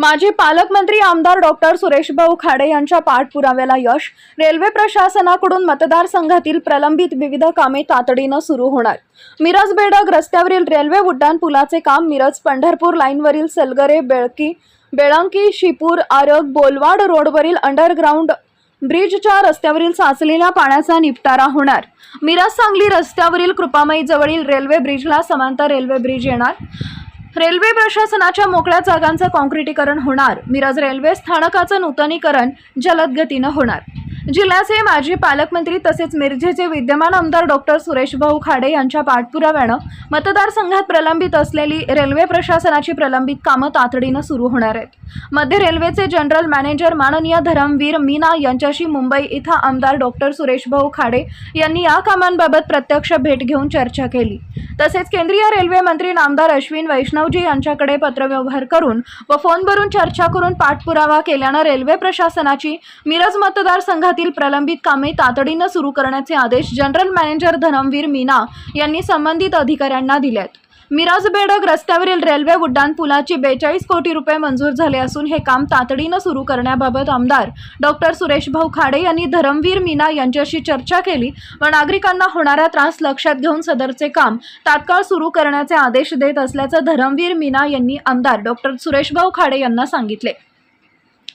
माजी पालकमंत्री आमदार डॉक्टर सुरेशभाऊ खाडे यांच्या पाठपुराव्याला यश. रेल्वे प्रशासनाकडून मतदारसंघातील प्रलंबित विविध कामे तातडीनं सुरू होणार. मिरज बेडग रस्त्यावरील रेल्वे उड्डाण पुलाचे काम मिरज पंढरपूर लाईनवरील सलगरे बेळकी बेळंकी शिपूर आरग बोलवाड रोडवरील अंडरग्राऊंड ब्रिजच्या रस्त्यावरील साचलेल्या पाण्याचा निपटारा होणार. मिरज सांगली रस्त्यावरील कृपामई जवळील रेल्वे ब्रिजला समांतर रेल्वे ब्रिज येणार. रेल्वे प्रशासनाच्या मोकळ्या जागांचं कॉन्क्रिटीकरण होणार. मिरज रेल्वे स्थानकाचं नूतनीकरण जलदगतीनं होणार. जिल्ह्याचे माजी पालकमंत्री तसेच मिरजेचे विद्यमान आमदार डॉक्टर सुरेशभाऊ खाडे यांच्या पाठपुराव्यानं मतदारसंघात प्रलंबित असलेली रेल्वे प्रशासनाची प्रलंबित कामं तातडीनं सुरू होणार आहेत. मध्य रेल्वेचे जनरल मॅनेजर माननीय धरमवीर मीना यांच्याशी मुंबई इथं आमदार डॉक्टर सुरेशभाऊ खाडे यांनी या कामांबाबत प्रत्यक्ष भेट घेऊन चर्चा केली. तसेच केंद्रीय रेल्वे मंत्री नामदार अश्विन वैष्णवजी यांच्याकडे पत्रव्यवहार करून व फोनवरून चर्चा करून पाठपुरावा केल्यानं रेल्वे प्रशासनाची मिरज मतदारसंघात मतदारसंघातील प्रलंबित कामे तातडीनं सुरू करण्याचे आदेश जनरल मॅनेजर धनमवीर मीना यांनी संबंधित अधिकाऱ्यांना दिलेत. मिराज बेडग रस्त्यावरील रेल्वे उड्डाण पुलाची बेचाळीस कोटी रुपये मंजूर झाले असून हे काम तातडीनं सुरू करण्याबाबत आमदार डॉक्टर सुरेशभाऊ खाडे यांनी धरमवीर मीना यांच्याशी चर्चा केली व नागरिकांना होणारा त्रास लक्षात घेऊन सदरचे काम तात्काळ सुरू करण्याचे आदेश देत असल्याचं धरमवीर मीना यांनी आमदार डॉक्टर सुरेशभाऊ खाडे यांना सांगितले.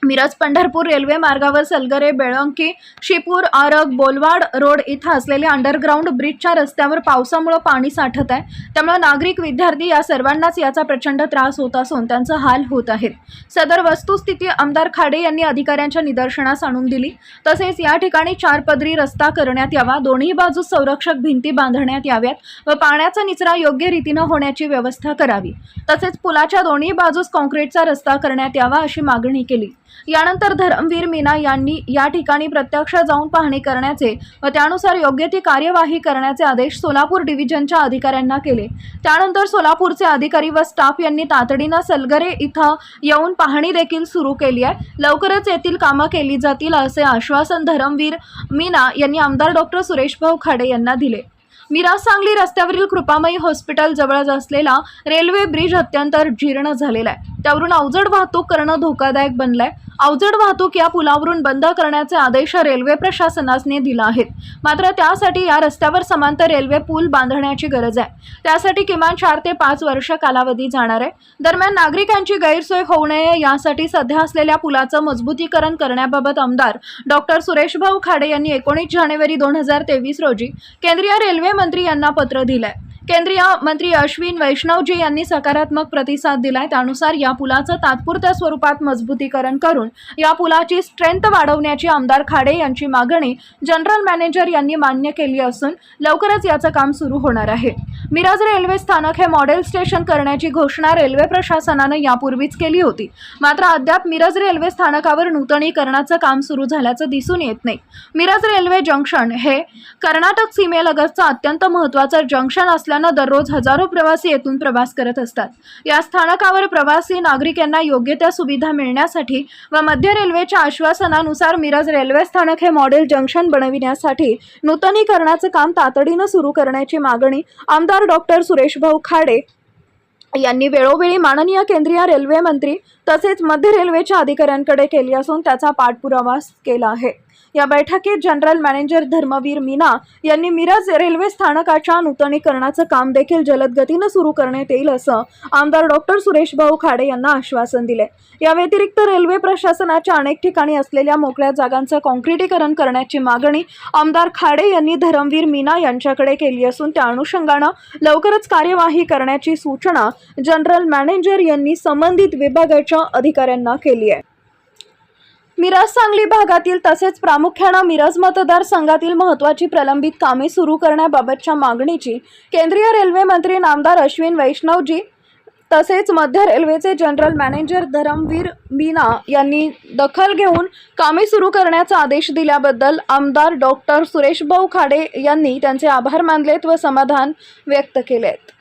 मिरज पंढरपूर रेल्वे मार्गावर सलगरे बेळंकी शिपूर आरग बोलवाड रोड इथं असलेल्या अंडरग्राऊंड ब्रिजच्या रस्त्यावर पावसामुळे पाणी साठत आहे. त्यामुळे नागरिक विद्यार्थी या सर्वांनाच याचा प्रचंड त्रास होत असून त्यांचा हाल होत आहेत सदर वस्तुस्थिती आमदार खाडे यांनी अधिकाऱ्यांच्या निदर्शनास आणून दिली. तसेच या ठिकाणी चार पदरी रस्ता करण्यात यावा दोन्ही बाजूस संरक्षक भिंती बांधण्यात याव्यात व पाण्याचा निचरा योग्य रीतीनं होण्याची व्यवस्था करावी. तसेच पुलाच्या दोन्ही बाजूस कॉन्क्रीटचा रस्ता करण्यात यावा अशी मागणी केली. यानंतर धरमवीर मीना यांनी या ठिकाणी प्रत्यक्ष जाऊन पाहणी करण्याचे व त्यानुसार योग्य ती कार्यवाही करण्याचे आदेश सोलापूर डिव्हिजनच्या अधिकाऱ्यांना केले. त्यानंतर सोलापूरचे अधिकारी व स्टाफ यांनी तातडीनं सलगरे इथं येऊन पाहणी देखील सुरू केली आहे. लवकरच येथील कामं केली जातील असे आश्वासन धरमवीर मीना यांनी आमदार डॉक्टर सुरेशभाऊ खाडे यांना दिले. मिराज सांगली रस्त्यावरील कृपामयी हॉस्पिटल जवळच असलेला रेल्वे ब्रिज अत्यंत जीर्ण झालेला आहे. त्यावरून अवजड वाहतूक करणं धोकादायक बनलंय. अवजड वाहतूक या पुलावरून बंद करण्याचे आदेश रेल्वे प्रशासनाने दिला आहेत. मात्र त्यासाठी या रस्त्यावर समांतर रेल्वे पूल बांधण्याची गरज आहे. त्यासाठी किमान चार ते पाच वर्ष कालावधी जाणार आहे. दरम्यान नागरिकांची गैरसोय होऊ नये यासाठी सध्या असलेल्या पुलाचं मजबूतीकरण करण्याबाबत आमदार डॉक्टर सुरेशभाऊ खाडे यांनी एकोणीस जानेवारी दोन हजार तेवीस रोजी केंद्रीय रेल्वे मंत्री यांना पत्र दिलंय. केंद्रीय मंत्री अश्विन वैष्णवजी यांनी सकारात्मक प्रतिसाद दिलाय. त्यानुसार या पुलाचं तात्पुरत्या स्वरूपात मजबूतीकरण करून या पुलाची स्ट्रेंथ वाढवण्याची आमदार खाडे यांची मागणी जनरल मॅनेजर यांनी मान्य केली असून लवकरच याचं काम सुरू होणार आहे. मिरज रेल्वे स्थानक हे मॉडेल स्टेशन करण्याची घोषणा रेल्वे प्रशासनानं यापूर्वीच केली होती. मात्र अद्याप मिरज रेल्वे स्थानकावर नूतनीकरणाचं काम सुरू झाल्याचं दिसून येत नाही. मिरज रेल्वे जंक्शन हे कर्नाटक सीमेलगतचं अत्यंत महत्त्वाचं जंक्शन असल्यानं दररोज हजारो प्रवासी येथून प्रवास करत असतात. या स्थानकावर प्रवासी नागरिक यांना योग्य त्या सुविधा मिळण्यासाठी व मध्य रेल्वेच्या आश्वासनानुसार मिरज रेल्वे स्थानक हे मॉडेल जंक्शन बनविण्यासाठी नूतनीकरणाचं काम तातडीनं सुरू करण्याची मागणी आमदार डॉक्टर सुरेशभाऊ खाडे यांनी वेळोवेळी माननीय केंद्रीय रेल्वे मंत्री तसेच मध्य रेल्वेच्या अधिकाऱ्यांकडे केली असून त्याचा पाठपुरावा केला आहे. या बैठकीत जनरल मॅनेजर धर्मवीर मीना यांनी मिरज रेल्वे स्थानकाच्या नूतनीकरणाचं काम देखील जलद गतीनं सुरू करण्यात येईल असं आमदार डॉक्टर सुरेशभाऊ खाडे यांना आश्वासन दिले. या व्यतिरिक्त रेल्वे प्रशासनाच्या अनेक ठिकाणी असलेल्या मोकळ्या जागांचं कॉन्क्रिटीकरण करण्याची मागणी आमदार खाडे यांनी धरमवीर मीना यांच्याकडे केली असून त्या अनुषंगानं लवकरच कार्यवाही करण्याची सूचना जनरल मॅनेजर यांनी संबंधित विभागाच्या अधिकाऱ्यांना केली आहे. मिरज सांगली भागातील तसेच प्रामुख्यानं मिरज मतदारसंघातील महत्त्वाची प्रलंबित कामे सुरू करण्याबाबतच्या मागणीची केंद्रीय रेल्वे मंत्री नामदार अश्विन वैष्णवजी तसेच मध्य रेल्वेचे जनरल मॅनेजर धरमवीर मीना यांनी दखल घेऊन कामे सुरू करण्याचा आदेश दिल्याबद्दल आमदार डॉक्टर सुरेशभाऊ खाडे यांनी त्यांचे आभार मानलेत व समाधान व्यक्त केलेत.